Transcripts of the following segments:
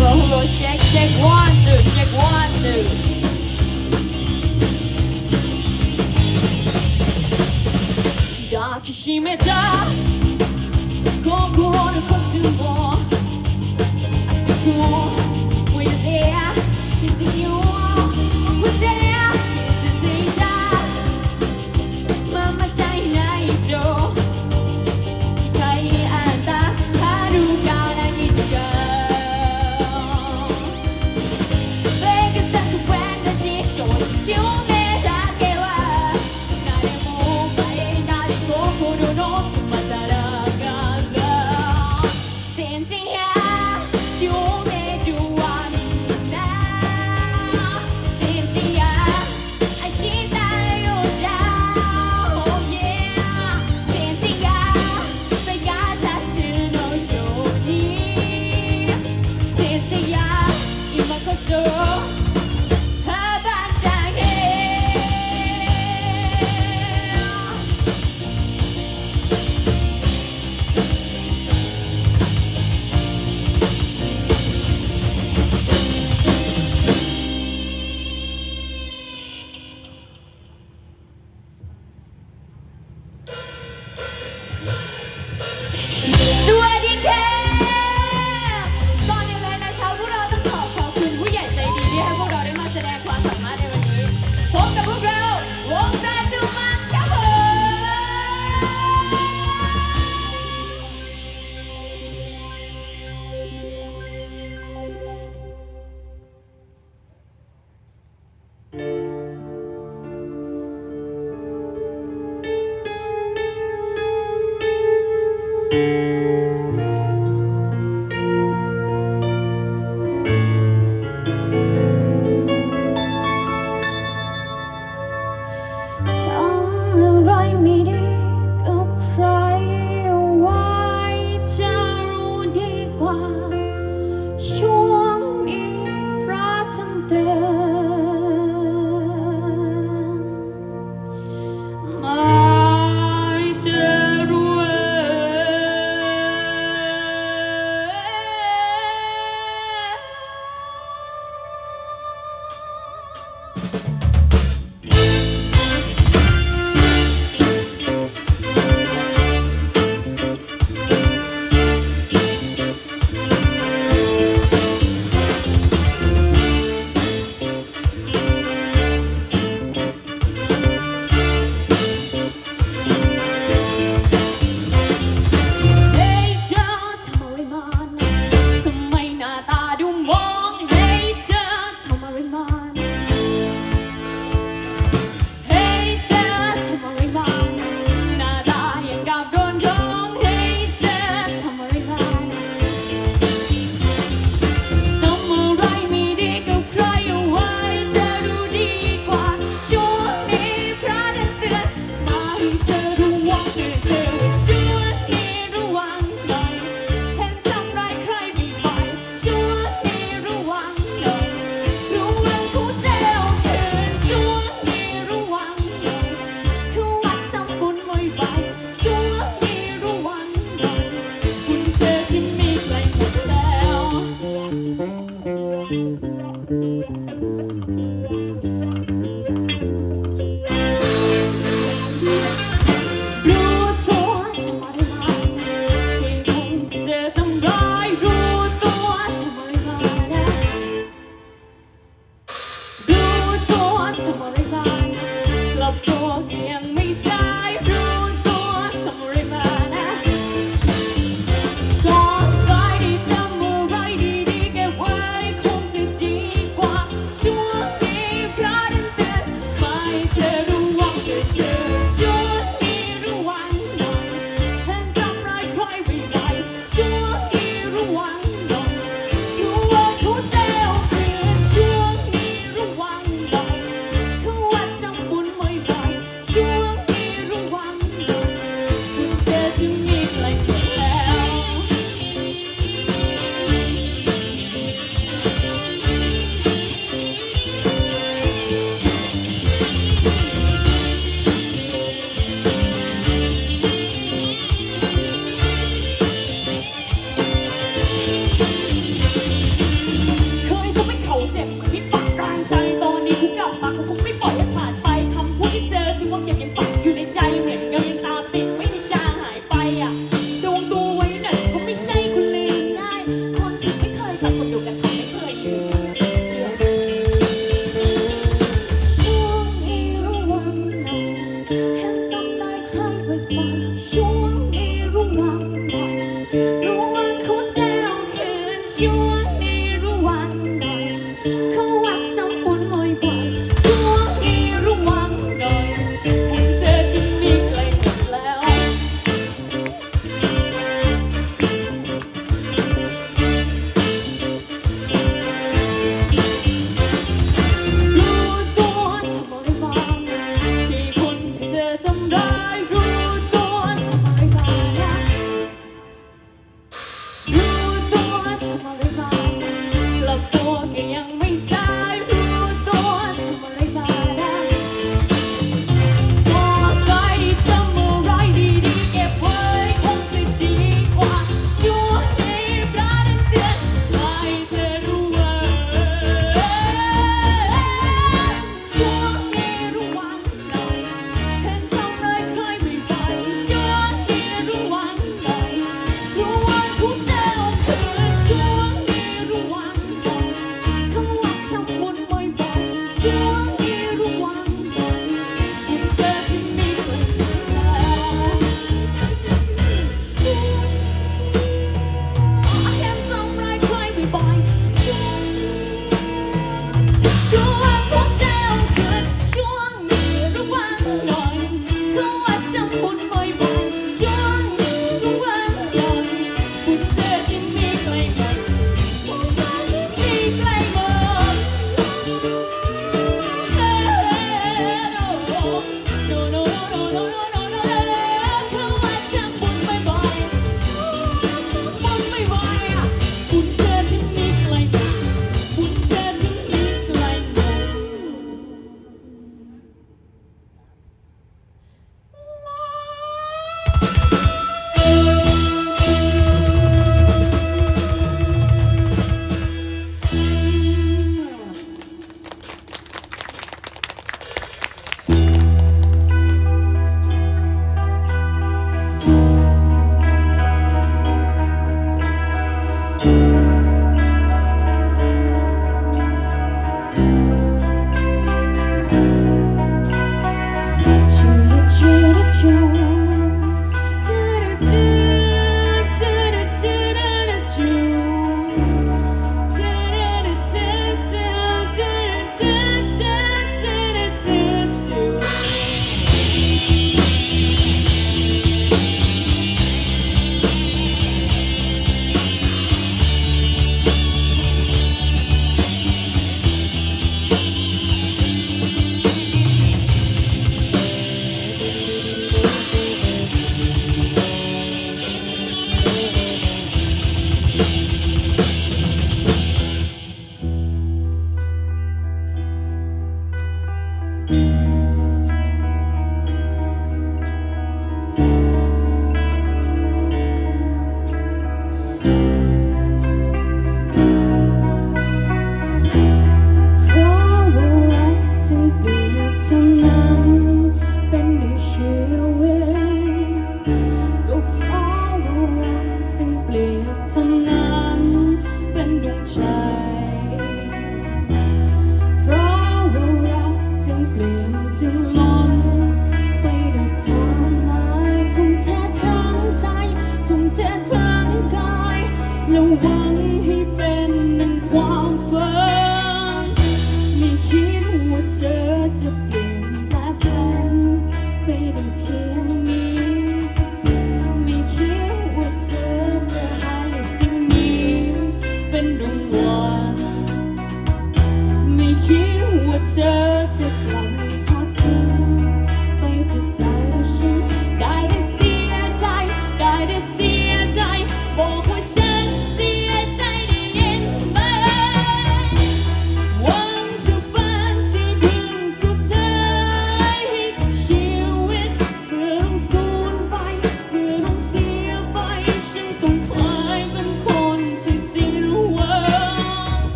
Roll, shake, shake, one, two, shake, one, two. Dark, 締めた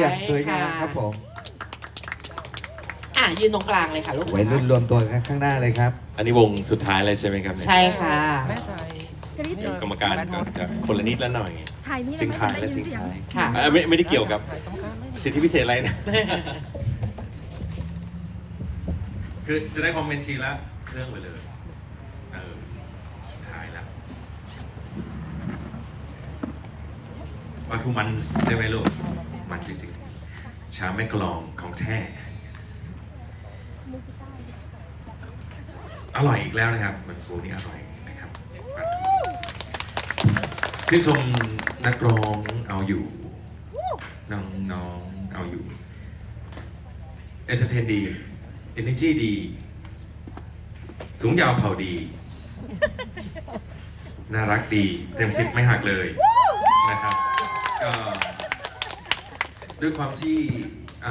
อย่างสวยงามครับผม อะยืนตรงกลางเลยค่ะลูกไว้ยรุ่นรวมตัวข้างหน้าเลยครับ อันนี้วงสุดท้ายเลยใช่ไหมครับใช่ค่ะ แม่กรรมการก็จะคนละนิดละหน่อยถ่จึงทายและจึงทายค่ะไม่ไม่ได้เกี่ยวกับสิทธิพิเศษอะไรนะ คือจะได้คอมเมนต์ชีแล้วเครื่องไปเลยเสุดท้ายละวาทูมันใช่ไหมลูก มันจริงๆชาแม่กลองของแท้อร่อยอีกแล้วนะครับ มันฟูนี่อร่อยนะครับชื่นชมนักร้องเอาอยู่ น้องน้องเอาอยู่เอนเตอร์เทนดีเอเนจีดี สูงยาวเข่าดี น่ารักดี เต็มสิบไม่หักเลยนะครับก็ ด้วยความที่อ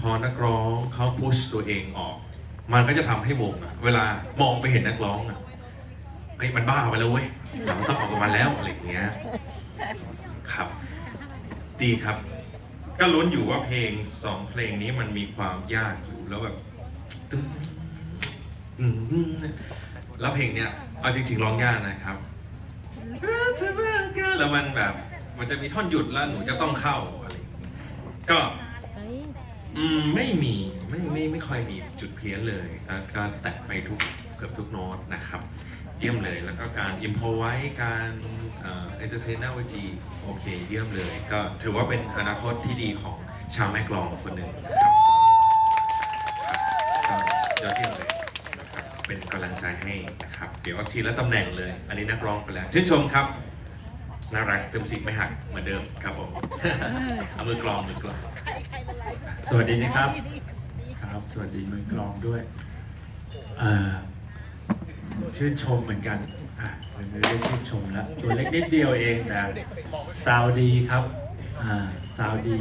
พอนักร้องเขาพุชตัวเองออก มันก็จะทำให้วงอะเวลามองไปเห็นนักร้องอะเฮ้ยมันบ้าไปแล้วเว้ยมันต้องออกมาแล้วอะไรอย่างเงี้ยครับ ดีครับ ก็ลุ้นอยู่ว่าเพลงสองเพลงนี้มันมีความยากอยู่แล้วแบบตึ้งอืมแล้วเพลงเนี้ยเอาจริง ๆร้องยากนะครับแล้วมันแบบมันจะมีท่อนหยุดแล้วหนูจะต้องเข้า อะไรอย่างเงี้ยก็อืมไม่มีไม่ไม่ไม่ค่อยมีจุดเพี้ยนเลยก็ก็แตะไปทุกเกือบทุกโน้ตนะครับ เยี่ยมเลยแล้วก็การอิมพอไว้การเอ่อเอนเตอร์เทนหน้าเวทีโอเค เยี่ยมเลย ก็ถือว่าเป็นอนาคตที่ดีของชาวแม่กลองคนหนึ่งนะครับครับก็ยอดเยี่ยมเลยนะครับเป็นกำลังใจให้นะครับ เดี๋ยวเอาทีละตำแหน่งเลย อันนี้นักร้องไปแล้วชื่นชมครับ น่ารักเต็มสิบไม่หักเหมือนเดิมครับผมเอามือกลองมือกลอง สวัสดีนะครับ ครับ สวัสดีมือกลองด้วยเอ่อชื่นชมเหมือนกันอะมันไม่ได้ชื่นชมแล้ว ตัวเล็กนิดเดียวเองแต่ซาวดีครับอ่าซาวดี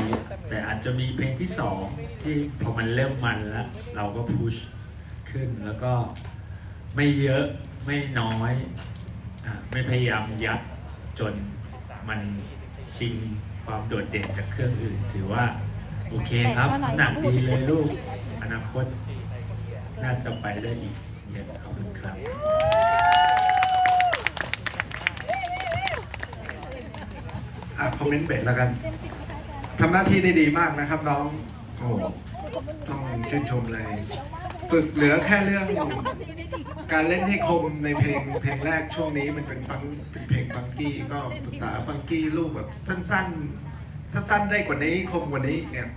แต่อาจจะมีเพลงที่สองที่พอมันเริ่มมันแล้ว เราก็พุชขึ้นแล้วก็ไม่เยอะไม่น้อยอะไม่พยายามยัดจน มันชิงความโดดเด่นจากเครื่องอื่น ถือว่าโอเคครับน้ำหนักดีเลยลูก อนาคตน่าจะไปได้อีกเยอะขอบคุณครับอะคอมเมนต์เป็ดแล้วกันทำหน้าที่ได้ดีมากนะครับน้องโอ้โหต้องชื่นชมเลย ฝึกเหลือแค่เรื่อง การเล่นให้คมในเพลงเพลงแรกช่วงนี้มันเป็นฟังเป็นเพลงฟังกี้ก็ศึกษาฟังกี้ลูกแบบสั้นๆ ถ้าสั้นได้กว่านี้คมกว่านี้เนี่ย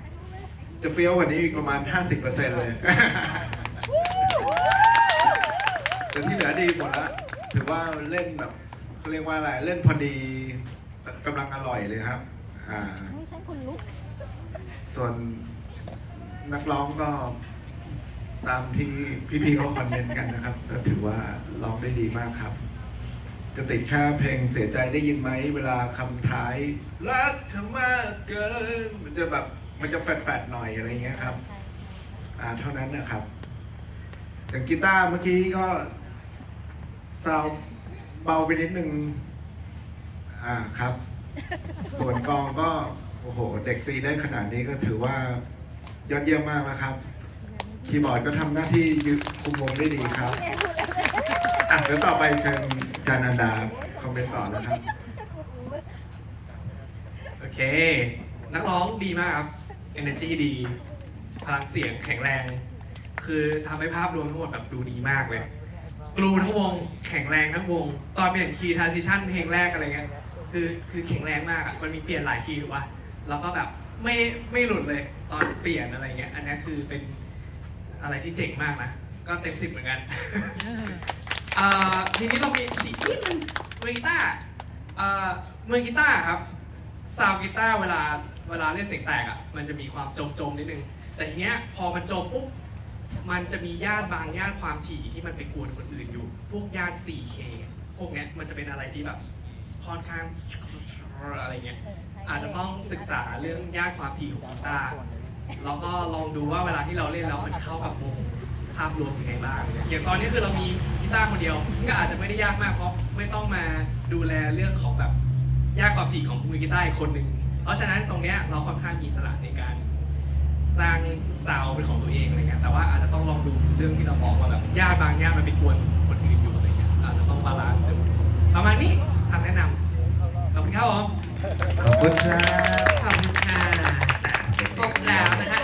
จะเฟี้ยวกว่านี้อีกประมาณ 50%เลยแต่ที่เหลือดีหมดแล้วถือว่าเล่นแบบเขาเรียกว่าอะไรเล่นพอดีกำลังอร่อยเลยครับอ่าไม่ใช่คนลุก ส่วนนักร้องก็ ตามที่พี่ๆเขาคอนเมนต์กันนะครับ ก็ถือว่าร้องได้ดีมากครับ จะติดค่าเพลงเสียใจได้ยินไหม เวลาคำท้าย รักเธอมากเกิน มันจะแบบมันจะแฟดๆหน่อยอะไรเงี้ยครับ อ่าเท่านั้นนะครับอย่างกีตาร์เมื่อกี้ก็ซาวเบาไปนิดนึง อ่าครับ ส่วนกองก็ โอ้โห เด็กตีได้ขนาดนี้ก็ถือว่ายอดเยี่ยมมากแล้วครับ คีย์บอร์ดก็ทำหน้าที่ยึดคุมวงได้ดีครับอะเดี๋ยวต่อไปเชิญจานันดาคอมเมนต์ต่อนะครับ โอเค นักร้องดีมากครับ energy ดี พลังเสียงแข็งแรง คือทำให้ภาพรวมทั้งหมดแบบดูดีมากเลยกรูทั้งวง แข็งแรงทั้งวง ตอนเปลี่ยนคีย์ทาร์ซิชันเพลงแรกอะไรเงี้ย คือคือแข็งแรงมากอะ มันมีเปลี่ยนหลายคีย์ถูกป่ะ แล้วก็แบบไม่ไม่หลุดเลยตอนเปลี่ยนอะไรเงี้ย อันนี้คือเป็น อะไรที่เจ๋งมากนะ ก็เต็มสิบเหมือนกันอ่าทีนี้เรามีอีกนิดนึงมือกีตาร์อ่ามือกีตาร์ครับซาวด์กีตาร์เวลาเวลาเล่นเสียงแตกอะมันจะมีความจมจมๆนิดนึง แต่ทีเนี้ยพอมันจมปุ๊บมันจะมีย่านบางย่านความถี่ที่มันไปกวนคนอื่นอยู่ พวกย่าน 4K พวกเนี้ยมันจะเป็นอะไรที่แบบค่อนข้างอะไรเงี้ยอาจจะต้องศึกษาเรื่องย่านความถี่ของกีตาร์ แล้วก็ลองดูว่าเวลาที่เราเล่นแล้วมันเข้ากับวงภาพรวมยังไงบ้างอย่างตอนนี้คือเรามีกีตาร์คนเดียวก็อาจจะไม่ได้ยากมากเพราะไม่ต้องมาดูแลเรื่องของแบบยากความถี่ของมือกีตาร์อีกคนหนึ่งเพราะฉะนั้นตรงเนี้ยเราค่อนข้างมีอิสระในการสร้างซาวเป็นของตัวเองอะไรเงี้ยแต่ว่าอาจจะต้องลองดูเรื่องที่เราบอกว่าแบบยากบางยากมันไปกวนคนอื่นอยู่อะไรเงี้ยอาจจะต้องบาลานซ์ดูประมาณนี้คำแนะนำขอบคุณครับผมขอบคุณครับขอบคุณครับ แล้วนะฮะ